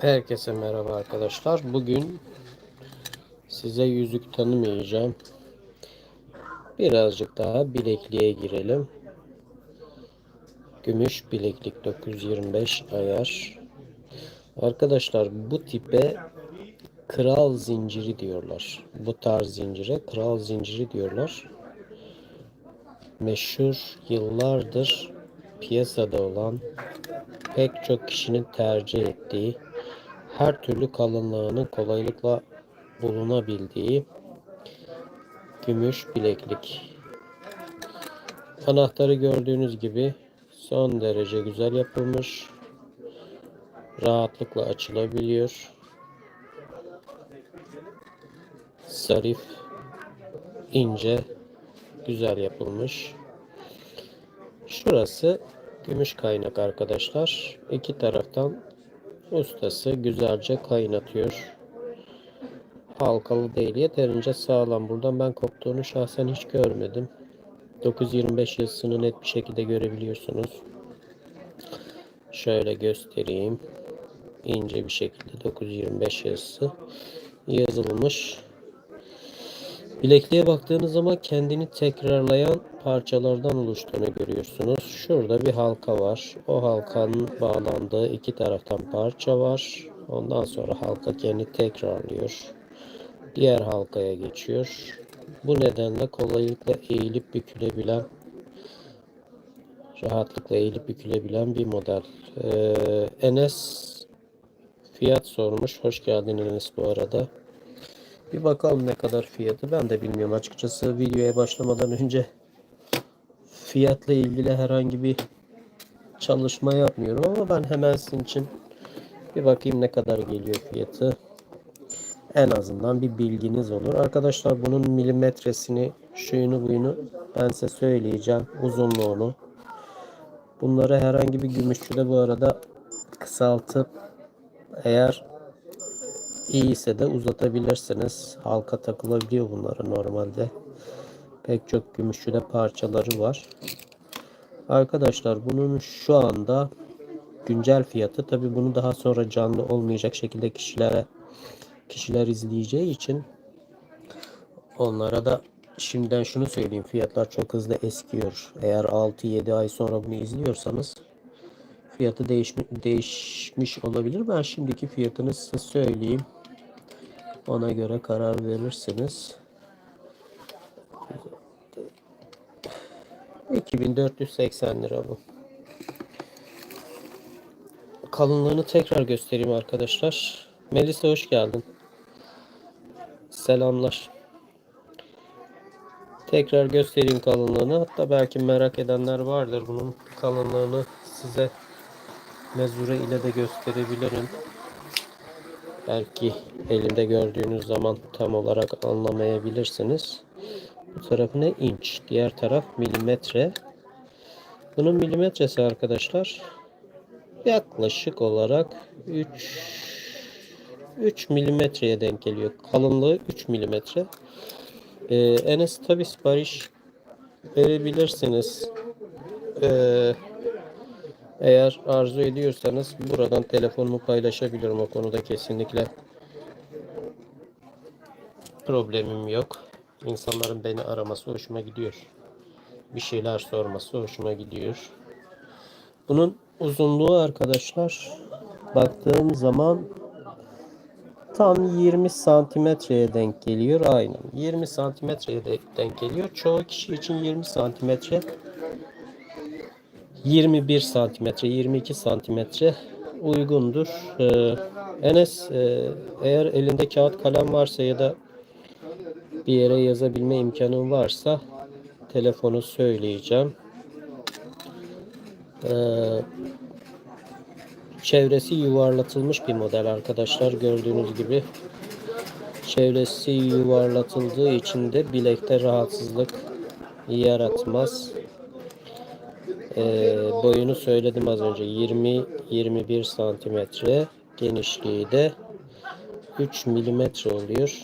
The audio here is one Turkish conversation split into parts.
Herkese merhaba arkadaşlar. Bugün size yüzük tanımayacağım. Birazcık daha bilekliğe girelim. Gümüş bileklik 925 ayar. Arkadaşlar bu tipe kral zinciri diyorlar. Bu tarz zincire kral zinciri diyorlar. Meşhur yıllardır piyasada olan pek çok kişinin tercih ettiği her türlü kalınlığının kolaylıkla bulunabildiği gümüş bileklik. Anahtarı gördüğünüz gibi son derece güzel yapılmış. Rahatlıkla açılabiliyor. Zarif, ince, güzel yapılmış. Şurası gümüş kaynak arkadaşlar. İki taraftan Ustası güzelce kaynatıyor. Halkalı değil. Yeterince sağlam. Buradan ben koptuğunu şahsen hiç görmedim. 925 yazısını net bir şekilde görebiliyorsunuz. Şöyle göstereyim. İnce bir şekilde 925 yazısı yazılmış. Bilekliğe baktığınız zaman kendini tekrarlayan parçalardan oluştuğunu görüyorsunuz. Şurada bir halka var. O halkanın bağlandığı iki taraftan parça var. Ondan sonra halka kendini tekrarlıyor. Diğer halkaya geçiyor. Bu nedenle kolaylıkla eğilip bükülebilen rahatlıkla eğilip bükülebilen bir model. Ee, Enes fiyat sormuş. Hoş geldin Enes bu arada. Bir bakalım ne kadar fiyatı. Ben de bilmiyorum açıkçası. Videoya başlamadan önce fiyatla ilgili herhangi bir çalışma yapmıyorum ama ben hemen sizin için bir bakayım ne kadar geliyor fiyatı. En azından bir bilginiz olur. Arkadaşlar bunun milimetresini, şuyunu buyunu ben size söyleyeceğim. Uzunluğunu. Bunları herhangi bir gümüşçüde bu arada kısaltıp eğer iyiyse de uzatabilirsiniz. Halka takılabiliyor bunları normalde. Pek çok gümüşçüde parçaları var. Arkadaşlar bunun şu anda güncel fiyatı tabi bunu daha sonra canlı olmayacak şekilde kişilere kişiler izleyeceği için onlara da şimdiden şunu söyleyeyim fiyatlar çok hızlı eskiyor. Eğer 6-7 ay sonra bunu izliyorsanız fiyatı değişmiş, değişmiş olabilir. Ben şimdiki fiyatını size söyleyeyim. Ona göre karar verirsiniz. 2480 lira bu. Kalınlığını tekrar göstereyim arkadaşlar. Melisa hoş geldin. Selamlar. Tekrar göstereyim kalınlığını. Hatta belki merak edenler vardır. Bunun kalınlığını size mezure ile de gösterebilirim. Belki elimde gördüğünüz zaman tam olarak anlamayabilirsiniz. Bu tarafı ne? inç. Diğer taraf milimetre. Bunun milimetresi arkadaşlar yaklaşık olarak 3 3 milimetreye denk geliyor. Kalınlığı 3 milimetre. Ee, Enes tabi sipariş verebilirsiniz. Ee, eğer arzu ediyorsanız buradan telefonumu paylaşabilirim o konuda kesinlikle problemim yok. İnsanların beni araması hoşuma gidiyor. Bir şeyler sorması hoşuma gidiyor. Bunun uzunluğu arkadaşlar baktığım zaman tam 20 santimetreye denk geliyor. Aynen 20 santimetreye de denk geliyor. Çoğu kişi için 20 santimetre 21 santimetre 22 santimetre uygundur. Ee, Enes e, eğer elinde kağıt kalem varsa ya da bir yere yazabilme imkanın varsa telefonu söyleyeceğim. Ee, çevresi yuvarlatılmış bir model arkadaşlar gördüğünüz gibi. Çevresi yuvarlatıldığı için de bilekte rahatsızlık yaratmaz. Ee, boyunu söyledim az önce 20-21 santimetre genişliği de 3 milimetre oluyor.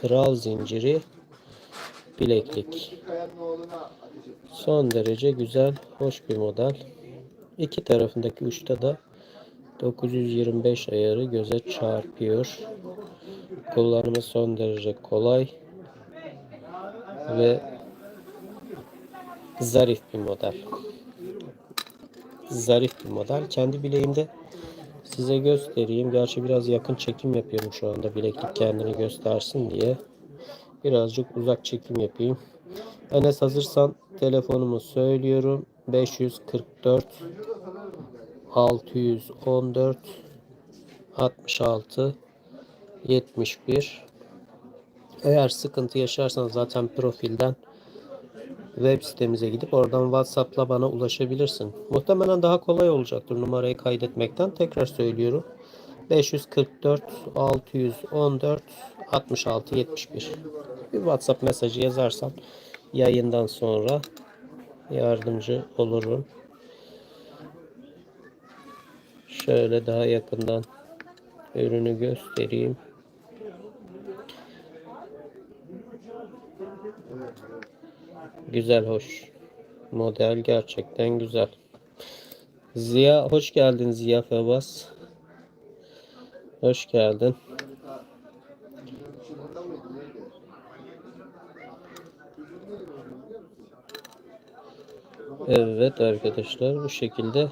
Kral zinciri bileklik. Son derece güzel, hoş bir model. İki tarafındaki uçta da 925 ayarı göze çarpıyor. Kullanımı son derece kolay ve zarif bir model. Zarif bir model. Kendi bileğimde size göstereyim. Gerçi biraz yakın çekim yapıyorum şu anda. Bileklik kendini göstersin diye. Birazcık uzak çekim yapayım. Enes hazırsan telefonumu söylüyorum. 544 614 66 71 Eğer sıkıntı yaşarsan zaten profilden web sitemize gidip oradan WhatsApp'la bana ulaşabilirsin. Muhtemelen daha kolay olacaktır numarayı kaydetmekten. Tekrar söylüyorum. 544 614 66 71 Bir WhatsApp mesajı yazarsan yayından sonra yardımcı olurum. Şöyle daha yakından ürünü göstereyim. Güzel, hoş. Model gerçekten güzel. Ziya, hoş geldin Ziya Febas. Hoş geldin. Evet arkadaşlar bu şekilde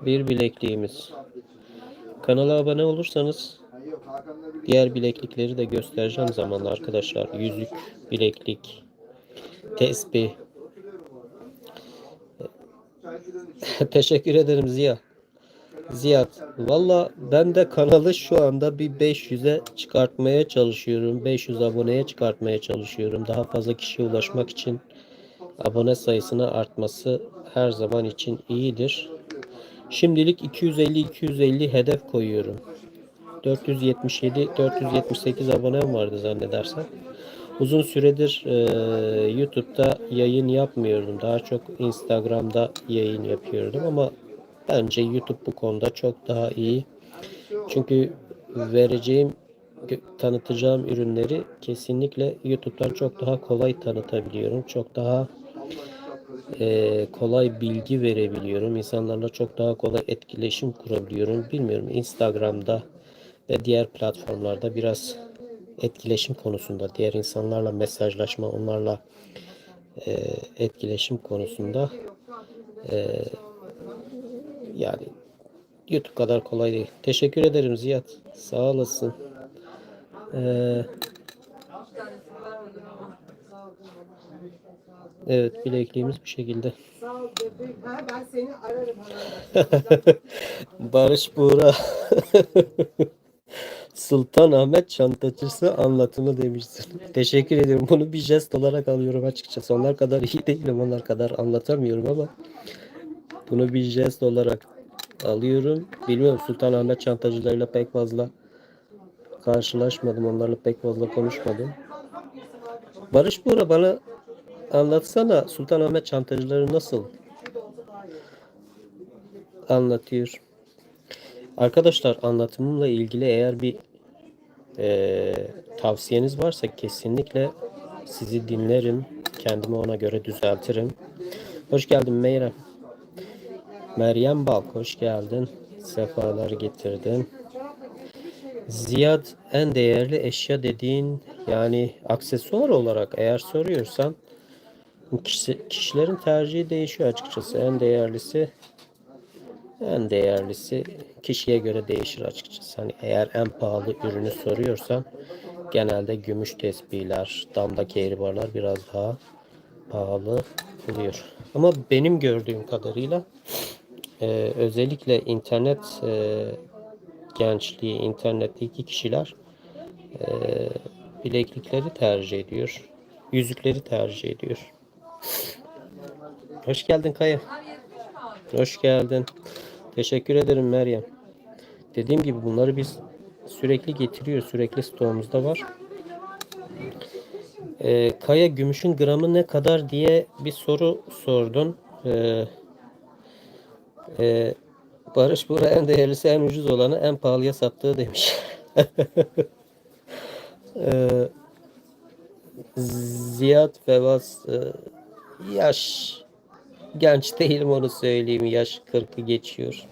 bir bilekliğimiz. Kanala abone olursanız diğer bileklikleri de göstereceğim zamanla arkadaşlar. Yüzük, bileklik, tesbih. Teşekkür ederim Ziya. Ziyad. Valla ben de kanalı şu anda bir 500'e çıkartmaya çalışıyorum. 500 aboneye çıkartmaya çalışıyorum. Daha fazla kişiye ulaşmak için abone sayısını artması her zaman için iyidir. Şimdilik 250-250 hedef koyuyorum. 477 478 abonem vardı zannedersem. Uzun süredir e, YouTube'da yayın yapmıyordum. Daha çok Instagram'da yayın yapıyordum ama bence YouTube bu konuda çok daha iyi. Çünkü vereceğim tanıtacağım ürünleri kesinlikle YouTube'dan çok daha kolay tanıtabiliyorum. Çok daha e, kolay bilgi verebiliyorum. İnsanlarla çok daha kolay etkileşim kurabiliyorum. Bilmiyorum Instagram'da ve diğer platformlarda biraz etkileşim konusunda, diğer insanlarla mesajlaşma, onlarla e, etkileşim konusunda e, yani YouTube kadar kolay değil. Teşekkür ederim Ziyad. Sağ olasın. Ee, evet bilekliğimiz bu şekilde. Barış Buğra. Sultan Ahmet çantacısı anlatımı demişsin. Teşekkür ediyorum. Bunu bir jest olarak alıyorum açıkçası. Onlar kadar iyi değilim. Onlar kadar anlatamıyorum ama bunu bir jest olarak alıyorum. Bilmiyorum Sultan Ahmet çantacılarıyla pek fazla karşılaşmadım. Onlarla pek fazla konuşmadım. Barış Buğra bana anlatsana Sultanahmet çantacıları nasıl anlatıyor? Arkadaşlar anlatımımla ilgili eğer bir eee, tavsiyeniz varsa kesinlikle sizi dinlerim. Kendimi ona göre düzeltirim. Hoş geldin Meyrem. Meryem Balk hoş geldin. Sefalar getirdin. Ziyad en değerli eşya dediğin yani aksesuar olarak eğer soruyorsan kişi- kişilerin tercihi değişiyor açıkçası. En değerlisi en değerlisi kişiye göre değişir açıkçası. Hani eğer en pahalı ürünü soruyorsan genelde gümüş tesbihler, damdaki eğribarlar biraz daha pahalı oluyor. Ama benim gördüğüm kadarıyla e, özellikle internet e, gençliği, internetteki kişiler e, bileklikleri tercih ediyor. Yüzükleri tercih ediyor. Hoş geldin Kaya. Hoş geldin. Teşekkür ederim Meryem. Dediğim gibi bunları biz sürekli getiriyor. Sürekli stoğumuzda var. Ee, Kaya gümüşün gramı ne kadar diye bir soru sordun. Ee, e, Barış Buğra en değerlisi en ucuz olanı en pahalıya sattığı demiş. Ee, Ziyad Fevaz e, yaş genç değilim onu söyleyeyim. Yaş 40'ı geçiyor.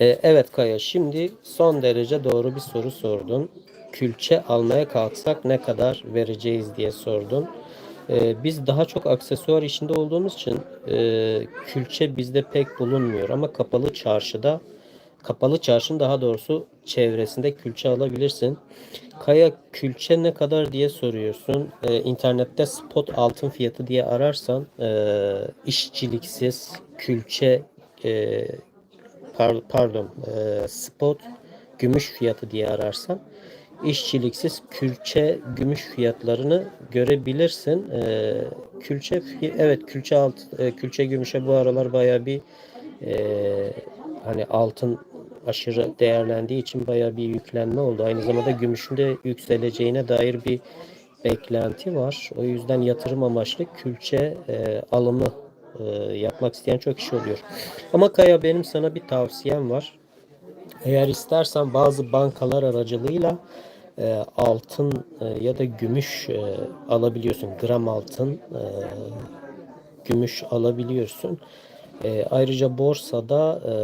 Ee, evet Kaya, şimdi son derece doğru bir soru sordun. Külçe almaya kalksak ne kadar vereceğiz diye sordun. Ee, biz daha çok aksesuar işinde olduğumuz için e, külçe bizde pek bulunmuyor ama kapalı çarşıda kapalı çarşının daha doğrusu çevresinde külçe alabilirsin. Kaya külçe ne kadar diye soruyorsun. Ee, internette spot altın fiyatı diye ararsan e, işçiliksiz külçe e, par- pardon e, spot gümüş fiyatı diye ararsan işçiliksiz külçe gümüş fiyatlarını görebilirsin. E, külçe evet külçe alt e, külçe gümüşe bu aralar baya bir e, hani altın aşırı değerlendiği için baya bir yüklenme oldu. Aynı zamanda gümüşün de yükseleceğine dair bir beklenti var. O yüzden yatırım amaçlı külçe e, alımı e, yapmak isteyen çok kişi oluyor. Ama Kaya benim sana bir tavsiyem var. Eğer istersen bazı bankalar aracılığıyla e, altın e, ya da gümüş e, alabiliyorsun. Gram altın e, gümüş alabiliyorsun. E, ayrıca borsada e,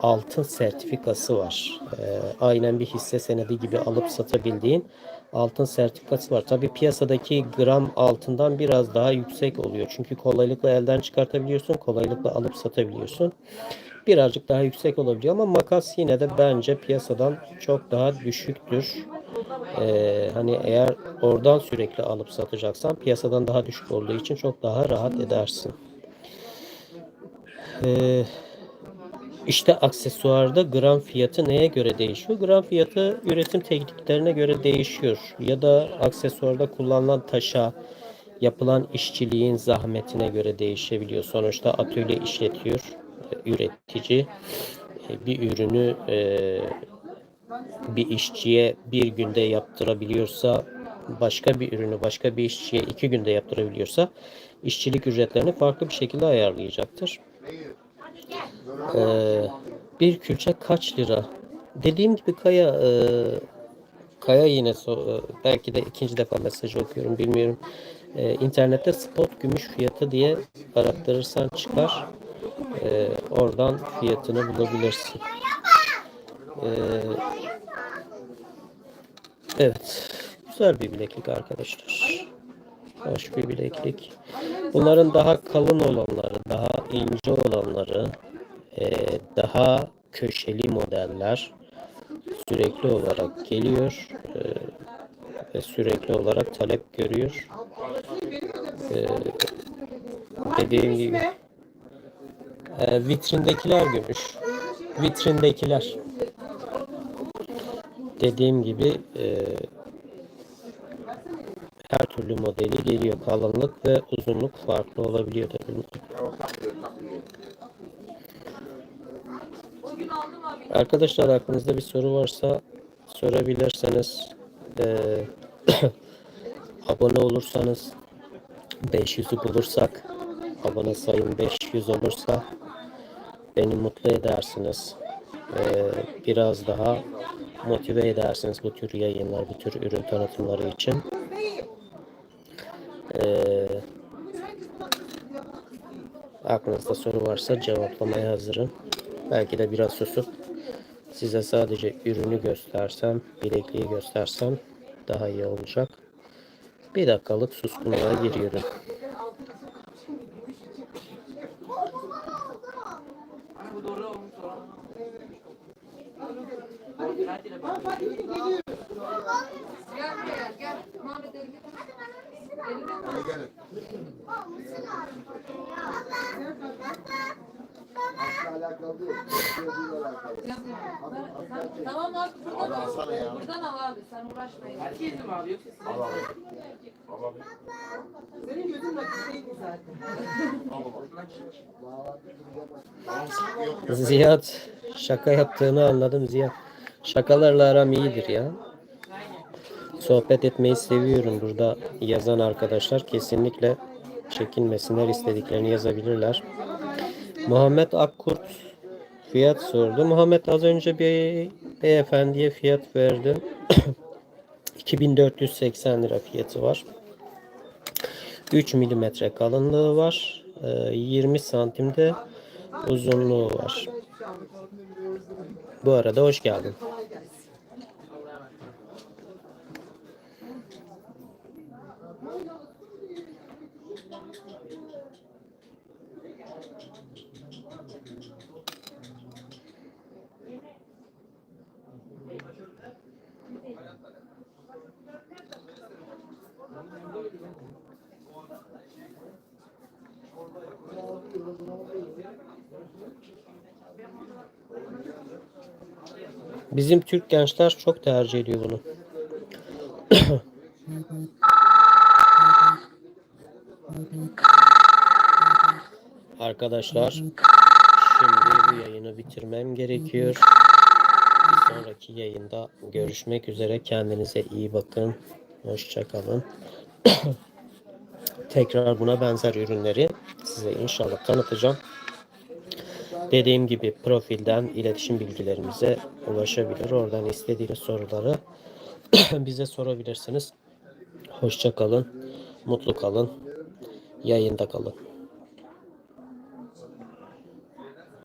altın sertifikası var. E, aynen bir hisse senedi gibi alıp satabildiğin altın sertifikası var. Tabii piyasadaki gram altından biraz daha yüksek oluyor. Çünkü kolaylıkla elden çıkartabiliyorsun, kolaylıkla alıp satabiliyorsun. Birazcık daha yüksek olabiliyor ama makas yine de bence piyasadan çok daha düşüktür. Ee, hani eğer oradan sürekli alıp satacaksan piyasadan daha düşük olduğu için çok daha rahat edersin. Ee, işte aksesuarda gram fiyatı neye göre değişiyor? Gram fiyatı üretim tekniklerine göre değişiyor. Ya da aksesuarda kullanılan taşa, yapılan işçiliğin zahmetine göre değişebiliyor. Sonuçta atölye işletiyor e, üretici. E, Bir ürünü e, bir işçiye bir günde yaptırabiliyorsa başka bir ürünü başka bir işçiye iki günde yaptırabiliyorsa işçilik ücretlerini farklı bir şekilde ayarlayacaktır. Ee, bir külçe kaç lira? Dediğim gibi Kaya e, Kaya yine so- e, belki de ikinci defa mesaj okuyorum bilmiyorum. Ee, internette spot gümüş fiyatı diye arattırırsan çıkar. Ee, oradan fiyatını bulabilirsin. Ee, evet. Güzel bir bileklik arkadaşlar. Hoş bir bileklik. Bunların daha kalın olanları, daha ince olanları, e, daha köşeli modeller sürekli olarak geliyor e, ve sürekli olarak talep görüyor. E, dediğim gibi e, vitrindekiler gümüş. Vitrindekiler. Dediğim gibi e, her türlü modeli geliyor. Kalınlık ve uzunluk farklı olabiliyor tabii. Arkadaşlar aklınızda bir soru varsa sorabilirseniz eee, abone olursanız 500'ü bulursak abone sayım 500 olursa beni mutlu edersiniz. Eee, biraz daha motive edersiniz bu tür yayınlar, bu tür ürün tanıtımları için. Eee aklınızda soru varsa cevaplamaya hazırım. Belki de biraz susup size sadece ürünü göstersem, bilekliği göstersem daha iyi olacak. Bir dakikalık suskunluğa giriyorum. Tamam abi buradan al. Buradan al abi sen uğraşmayın. Herkes mi abi yoksa Senin gözün nakışlıydı zaten. Ziyad şaka yaptığını anladım Ziyad. Şakalarla aram iyidir ya. Sohbet etmeyi seviyorum. Burada yazan arkadaşlar kesinlikle çekinmesinler istediklerini yazabilirler. Muhammed Akkurt fiyat sordu. Muhammed az önce bir beyefendiye fiyat verdim. 2480 lira fiyatı var. 3 milimetre kalınlığı var. Ee, 20 santimde uzunluğu var. Bu arada hoş geldin. Bizim Türk gençler çok tercih ediyor bunu. Arkadaşlar şimdi bu yayını bitirmem gerekiyor. Bir sonraki yayında görüşmek üzere. Kendinize iyi bakın. Hoşçakalın. Tekrar buna benzer ürünleri size inşallah tanıtacağım. Dediğim gibi profilden iletişim bilgilerimize ulaşabilir. Oradan istediğiniz soruları bize sorabilirsiniz. Hoşça kalın. Mutlu kalın. Yayında kalın.